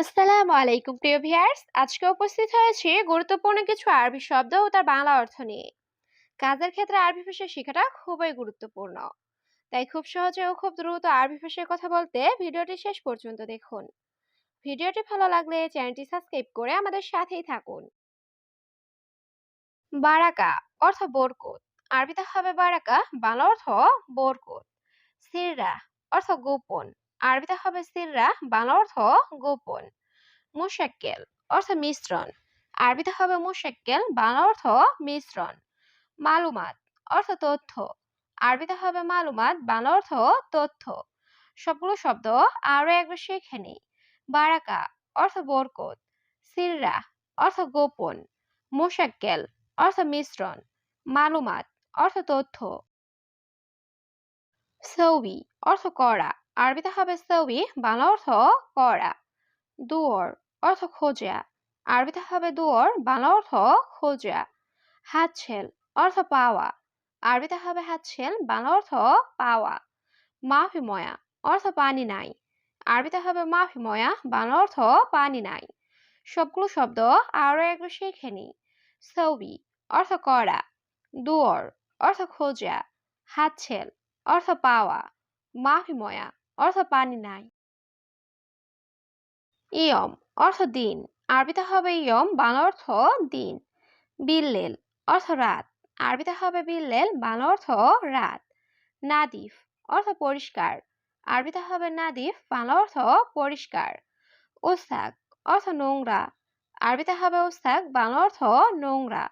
আসসালামু আলাইকুম, প্রিয় ভিউয়ার্স। আজকে উপস্থিত হয়েছি গুরুত্বপূর্ণ কিছু আরবি শব্দ ও তার বাংলা অর্থ নিয়ে। কাজের ক্ষেত্রে আরবি ভাষা শেখাটা খুবই গুরুত্বপূর্ণ। তাই খুব সহজে ও খুব দ্রুত আরবি ভাষায় কথা বলতে ভিডিওটি শেষ পর্যন্ত দেখুন। ভিডিওটি ভালো লাগলে চ্যানেলটি সাবস্ক্রাইব করে আমাদের সাথেই থাকুন। বারাকা অর্থ বরকত। আরবিতে হবে বারাকা, বাংলা অর্থ বরকত। সিররা অর্থ গোপন। আরবিতে হবে সিররা, বাংলা অর্থ গোপন, মুশাক্কেল অর্থ মিশ্রণ। আরবিতে হবে মুশাক্কেল, বাংলা অর্থ মিশ্রণ। মালুমাত অর্থ তথ্য। আরবিতে হবে মালুমাত, বাংলা অর্থ তথ্য। সবগুলো শব্দ আরও একবার শিখে নিই। বারাকা অর্থ বরকত। সিররা অর্থ গোপন। মুশাক্কেল অর্থ মিশ্রণ। মালুমাত অর্থ তথ্য। সৌবি অর্থ করা আরবিতে হবে সৌবি বাংলা অর্থ করা। দুয়ার অর্থ খোঁজা। আরবিতে হবে দুয়ার, বাংলা অর্থ খোঁজা। হাতছেল অর্থ পাওয়া। আরবিতে হবে হাতছেল, বাংলা অর্থ পাওয়া। মাফি ময়া অর্থ পানি নাই। আরবিতে হবে মাফি ময়া, বাংলা অর্থ পানি নাই। সবগুলো শব্দ আরও একবার শিখে নিই। সৌবি অর্থ করা। দুয়ার অর্থ খোঁজা। হাতছেল অর্থ পাওয়া। মাফি ময়া অর্থ পানি নাই। ইয়ম, অর্থ দিন। আরবিতে হবে ইয়ম, বাংলা অর্থ দিন। বিল্লেল, অর্থ রাত। আরবিতে হবে বিল্লেল, বাংলা অর্থ রাত। নাদিফ, অর্থ পরিষ্কার। আরবিতে হবে নাদিফ, বাংলা অর্থ পরিষ্কার। ওস্তাক অর্থ নোংরা। আরবিতে হবে ওস্তাক বাংলা অর্থ নোংরা।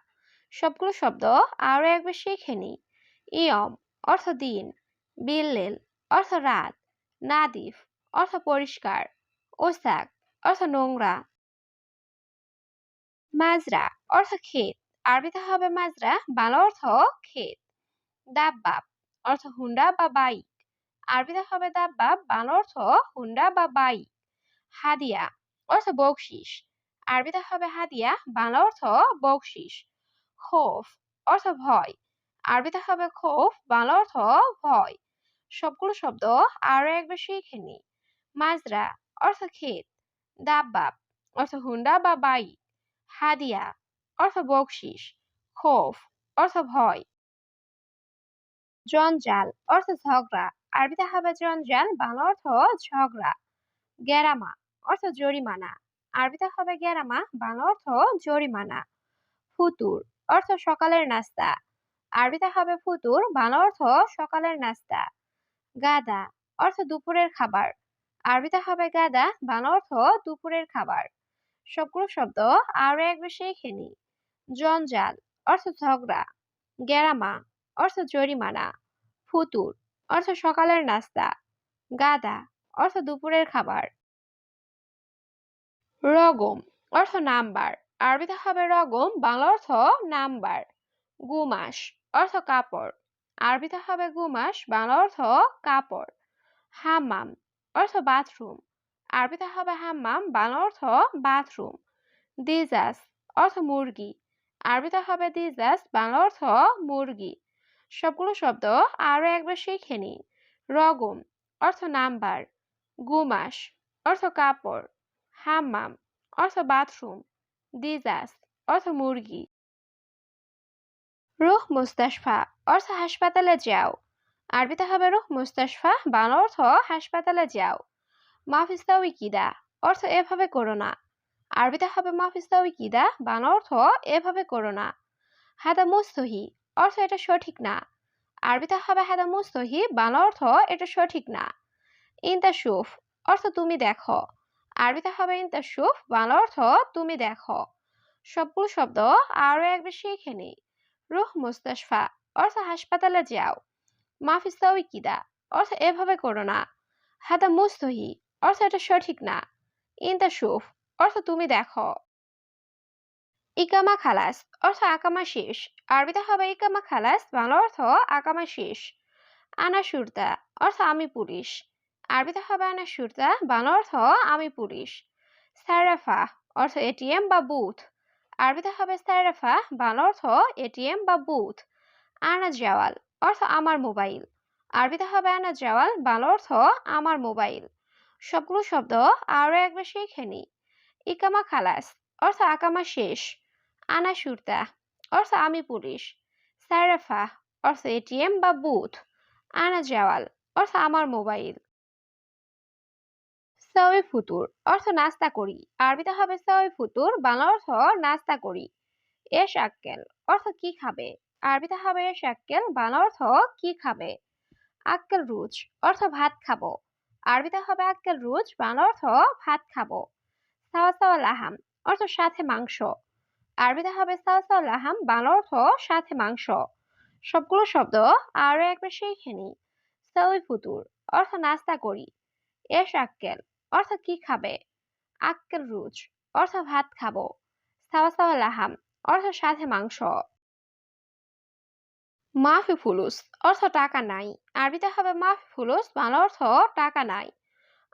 সবগুলো শব্দ আরও একবার শিখে নিই ইয়ম, অর্থ দিন। বিল্লেল, অর্থ রাত। নাদিফ, অর্থ পরিষ্কার। ওস্তাক, অর্থ নোংরা। মাজরা, অর্থ ক্ষেত। আরবিতে হবে মাজরা, বাংলা অর্থ ক্ষেত। দাব্বাব, অর্থ হুন্ডা বা বাইক। আরবিতে হবে দাব্বাব, বাংলা অর্থ হুন্ডা বা বাইক। হাদিয়া, অর্থ বকশিস। আরবিতে হবে হাদিয়া, বাংলা অর্থ বকশিস। খোফ, অর্থ ভয়। আরবিতে হবে খোফ, বাংলা অর্থ ভয়। সবগুলো শব্দ আরও একবার শিখে নি মাজরা অর্থ ক্ষেত দাব্বাব অর্থ হুন্ডা বা বাইক হাদিয়া অর্থ বকশিস, খোফ অর্থ ভয়। জঞ্জাল অর্থ ঝগড়া আরবিতে হবে জঞ্জাল, বাংলা অর্থ ঝগড়া। গেরামা অর্থ জরিমানা আরবিতে হবে গেরামা বাংলা অর্থ জরিমানা। ফুতুর অর্থ সকালের নাস্তা আরবিতে হবে ফুতুর, বাংলা অর্থ সকালের নাস্তা। গাদা অর্থ দুপুরের খাবার। আরবিতে হবে গাদা, বাংলা অর্থ দুপুরের খাবার। সবগুলো শব্দ আরও এক শিখে নি জঞ্জাল অর্থ ঝগড়া। গেরামা অর্থ জরিমানা। ফুতুর অর্থ সকালের নাস্তা। গাদা অর্থ দুপুরের খাবার। রগম অর্থ নাম্বার। আরবিতে হবে রগম, বাংলা অর্থ নাম্বার। গুমাস অর্থ কাপড়। আরবিতে হবে গুমাস, বাংলা অর্থ কাপড়। হাম্মাম অর্থ বাথরুম আরবিতে হবে হাম্মাম, বাংলা অর্থ বাথরুম দিজাস অর্থ মুরগি। আরবিতে হবে দিজাস, বাংলা অর্থ মুরগি। সবগুলো শব্দ আরও একবার শিখে নিন রগম অর্থ নাম্বার। গুমাস অর্থ কাপড়। হাম্মাম অর্থ বাথরুম দিজাস অর্থ মুরগি। রুহ মুস্তাশফা অর্থ হাসপাতালে যাও। আরবিতে হবে রুহ মুস্তাশফা বাংলা অর্থ হাসপাতালে যাও। মাফিস্তা উইকিদা অর্থ এভাবে করো না। আরবিতে হবে মাফিস্তা উইকিদা বাংলা অর্থ এভাবে করো না। হাদা মুস্তহি অর্থ এটা সঠিক না। আরবিতে হবে হাদা মুস্তহি বাংলা অর্থ এটা সঠিক না। ইনতা সুফ অর্থ তুমি দেখো। আরবিতে হবে ইনতা সুফ বাংলা অর্থ তুমি দেখো। সবগুলো শব্দ আরও একবার শিখে নিই। রুহ মুস্তাশফা, অর্থ হাসপাতালে যাও। মাফিস্তা উইকিদা অর্থ এভাবে করো না। হাদা মুস্তহি, অর্থ এটা সঠিক না। ইনতা সুফ, অর্থ তুমি দেখো। ইকামা খালাস, অর্থ আকামা শেষ। আরবিতে হবে ইকামা খালাস, বাংলা অর্থ আকামা শেষ। আনা সুরতা অর্থ আমি পুলিশ। আরবিতে হবে আনা সুরতা বাংলা অর্থ আমি পুলিশ। সারাফা, অর্থ এটিএম বা বুথ। আরবিতে হবে সারাফা বাংলা অর্থ এটিএম বা বুথ। আনা জাওয়াল অর্থ আমার মোবাইল। আরবিতে হবে আনা জাওয়াল, বাংলা অর্থ আমার মোবাইল। সবগুলো শব্দ আরও একবার শিখে নি। ইকামা খালাস অর্থ আকামা শেষ। আনা সুরতা অর্থ আমি পুলিশ। সাইরাফা অর্থ এটিএম বা বুথ। আনা জাওয়াল অর্থ আমার মোবাইল। সাওই ফুতুর, অর্থ নাস্তা করি। আরবিতে হবে সাওই ফুতুর, বাংলা অর্থ নাস্তা করি। এস আক্কেল অর্থ কি খাবে? আরবিতে হবে এস আক্কেল বাংলা অর্থ কি খাবে? আক্কেল রুচ, অর্থ ভাত খাব। আরবিতে হবে আক্কেল রুচ, বাংলা অর্থ ভাত খাব। সাওয়া সাওয়া লাহাম, অর্থ সাথে মাংস। আরবিতে হবে সাওয়া সাওয়া লাহাম, বাংলা অর্থ সাথে মাংস। সবগুলো শব্দ আরও একবার শিখে নি সাউই ফুতুর, অর্থ নাস্তা করি। এস আক্কেল অর্থ কি খাবে? আক্কেল রুচ অর্থ ভাত খাব। সাওয়া সাওয়া লাহাম, অর্থ সাথে মাংস। মাফি ফুলুস অর্থ টাকা নাই। আরবিতে হবে মাফি ফুলুস বাংলা অর্থ টাকা নাই।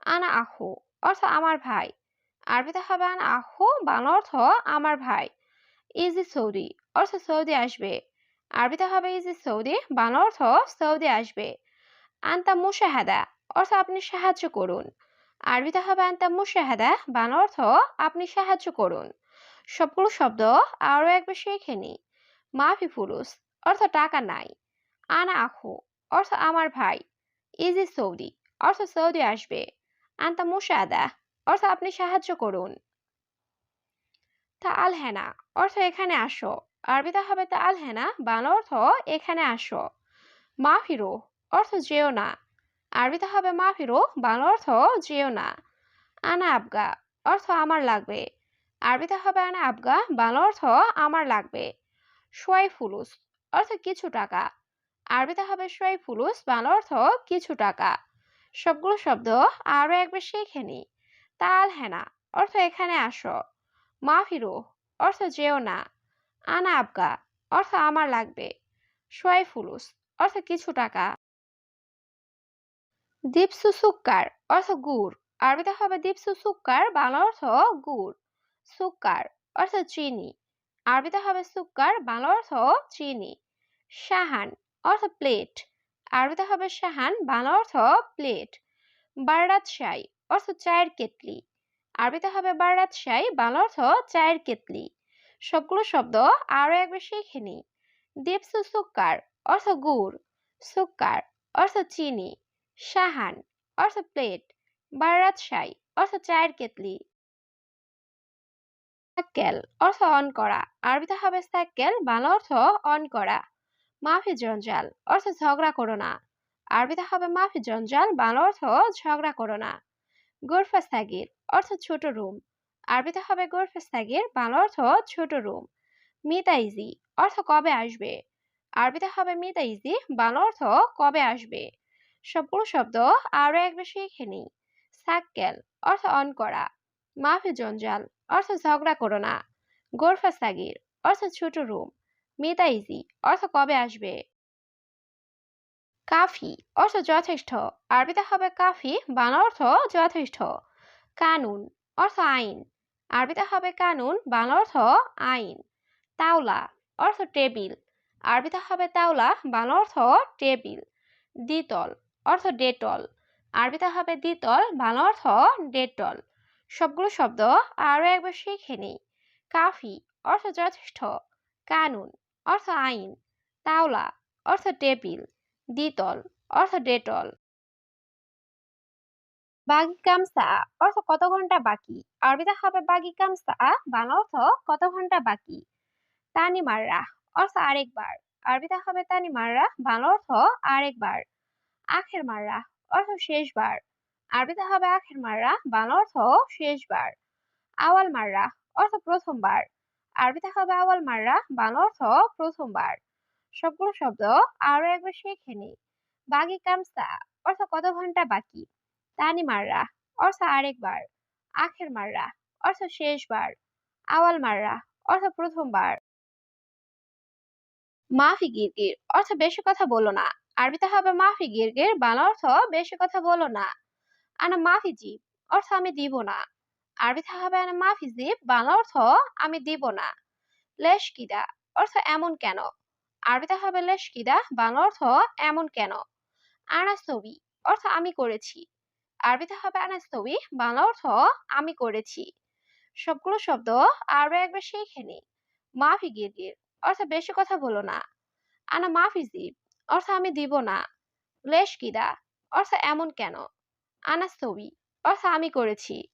আনা আহু, অর্থ আমার ভাই। আরবিতে হবে আনা আহু, বাংলা অর্থ আমার ভাই। ইজি সৌদি, অর্থ সৌদি আসবে। আরবিতে হবে ইজি সৌদি, বাংলা অর্থ সৌদি আসবে। আন্তা মুশাহাদা, অর্থ আপনি সাহায্য করুন। আরবিতে হবে আন্তা মুশাহাদা বাংলা অর্থ আপনি সাহায্য করুন। সবগুলো শব্দ আরও একবার শিখে নি মাফি ফুলুস অর্থ টাকা নাই। আনা আখু, অর্থ আমার ভাই। ইজি সৌদি, অর্থ সৌদি আসবে। আন্তা মুশাহাদা, অর্থ আপনি সাহায্য করুন। তা আল হেনা অর্থ এখানে আসো। আরবিতে হবে তা আল হেনা বাংলা অর্থ এখানে আসো। মাফিরো অর্থ যেও না। আরবিতে হবে মাফিরো বাংলা অর্থ যেও না। আনা আবগা, অর্থ আমার লাগবে। আরবিতে হবে আনা আবগা, বাংলা অর্থ আমার লাগবে। সোয়াই ফুলুস, অর্থ কিছু টাকা। আরবিতে হবে সোয়াই ফুলুস, বাংলা অর্থ কিছু টাকা। সবগুলো শব্দ আরও একবার শিখে নি। তাল হেনা, অর্থ এখানে আসো। মাফিরো, অর্থ যেও না। আনা আবগা, অর্থ আমার লাগবে। সোয়াই ফুলুস, অর্থ কিছু টাকা। দীপসু সুক্কার অর্থ গুড়। আরবিতে হবে দীপসু সুক্কার বাংলা অর্থ গুড়। সুক্কার অর্থ চিনি। আরবিতে হবে সুক্কার, বাংলা অর্থ চিনি। শাহান অর্থ প্লেট। আরবিতে হবে শাহান, বাংলা অর্থ প্লেট। বাররাত শাই অর্থ চায়ের কেতলি আরবিতে হবে বাররাত শাই বাংলা অর্থ চায়ের কেতলি সবগুলো শব্দ আরও একবার শিখে নি দীপসু সুক্কার অর্থ গুড়। সুক্কার অর্থ চিনি। শাহান অর্থ প্লেট, বারাত শাই অর্থ চায়ের কেতলি। সাক্কেল অর্থ অন করা। আরবিতে হবে সাক্কেল বাংলা অর্থ অন করা। মাফি জঞ্জাল, অর্থ ঝগড়া করো না। আরবিতে হবে মাফি জঞ্জাল, বাংলা অর্থ ঝগড়া করো না। গোরফা সাগির অর্থ ছোট রুম। আরবিতে হবে গোরফা সাগির বাংলা অর্থ ছোট রুম। মিতাইজি অর্থ কবে আসবে? আরবিতে হবে মিতাইজি বাংলা অর্থ কবে আসবে? সবগুলো শব্দ আরও একবার শিখে নিই। সাক্কেল অর্থ অন করা। মাফি জঞ্জাল, অর্থ ঝগড়া করো না। গোরফা সাগির, অর্থ ছোট রুম। মেতা ইজি, অর্থ কবে আসবে? কাফি, অর্থ যথেষ্ট। আরবিতে হবে কাফি, বাংলা অর্থ যথেষ্ট। কানুন, অর্থ আইন। আরবিতে হবে কানুন, বাংলা অর্থ আইন। তাওলা, অর্থ টেবিল। আরবিতে হবে তাওলা, বাংলা অর্থ টেবিল। দ্বিতল অর্থ ডেটল। আরবিতে হবে দ্বিতল, বাংলা অর্থ ডেটল। সবগুলো শব্দ আরও একবার শিখে নিই। কাফি, অর্থ যথেষ্ট। কানুন, অর্থ আইন। তাওলা, অর্থ টেবিল। দ্বিতল, অর্থ ডেটল। বাগি কামসা, অর্থ কত ঘণ্টা বাকি? আরবিতে হবে বাগি কামসা, বাংলা অর্থ কত ঘণ্টা বাকি? তানি মাররা অর্থ আরেকবার। আরবিতে হবে তানি মাররা বাংলা অর্থ আরেকবার। আখের মাররা, অর্থ শেষবার। আরবিতে হবে আখের মাররা, বাংলা অর্থ শেষবার। আওয়াল মাররা, অর্থ প্রথমবার। আরবিতে হবে আওয়াল মাররা, বাংলা অর্থ প্রথমবার। সবগুলো শব্দ আরও একবার শিখে নি। বাগি কামসা, অর্থ কত ঘণ্টা বাকি? তানি মাররা, অর্থ আরেকবার। আখের মাররা, অর্থ শেষবার। আওয়াল মাররা, অর্থ প্রথমবার। মাফি গিরগির অর্থ বেশি কথা বলো না। আরবিতে হবে মাফি গিরগির বাংলা অর্থ বেশি কথা বলো না। আনা মাফি জিব, অর্থ আমি দিব না। আরবিতে হবে আনা মাফি জিব বাংলা অর্থ আমি দিব না। লেশ কিদা, অর্থ এমন কেন? আরবিতে হবে লেশ কিদা বাংলা অর্থ এমন কেন? আনা ছবি অর্থ আমি করেছি। আরবিতে হবে আনা আনাস্তবি বাংলা অর্থ আমি করেছি। সবগুলো শব্দ আরও একবার শিখে নি। মাফি গিরগির অর্থ বেশি কথা বলো না। আনা মাফি জিব অর্থ আমি দিব না। লেশ কিদা? অর্থ এমন কেন? আনাস্তবি অর্থ আমি করেছি।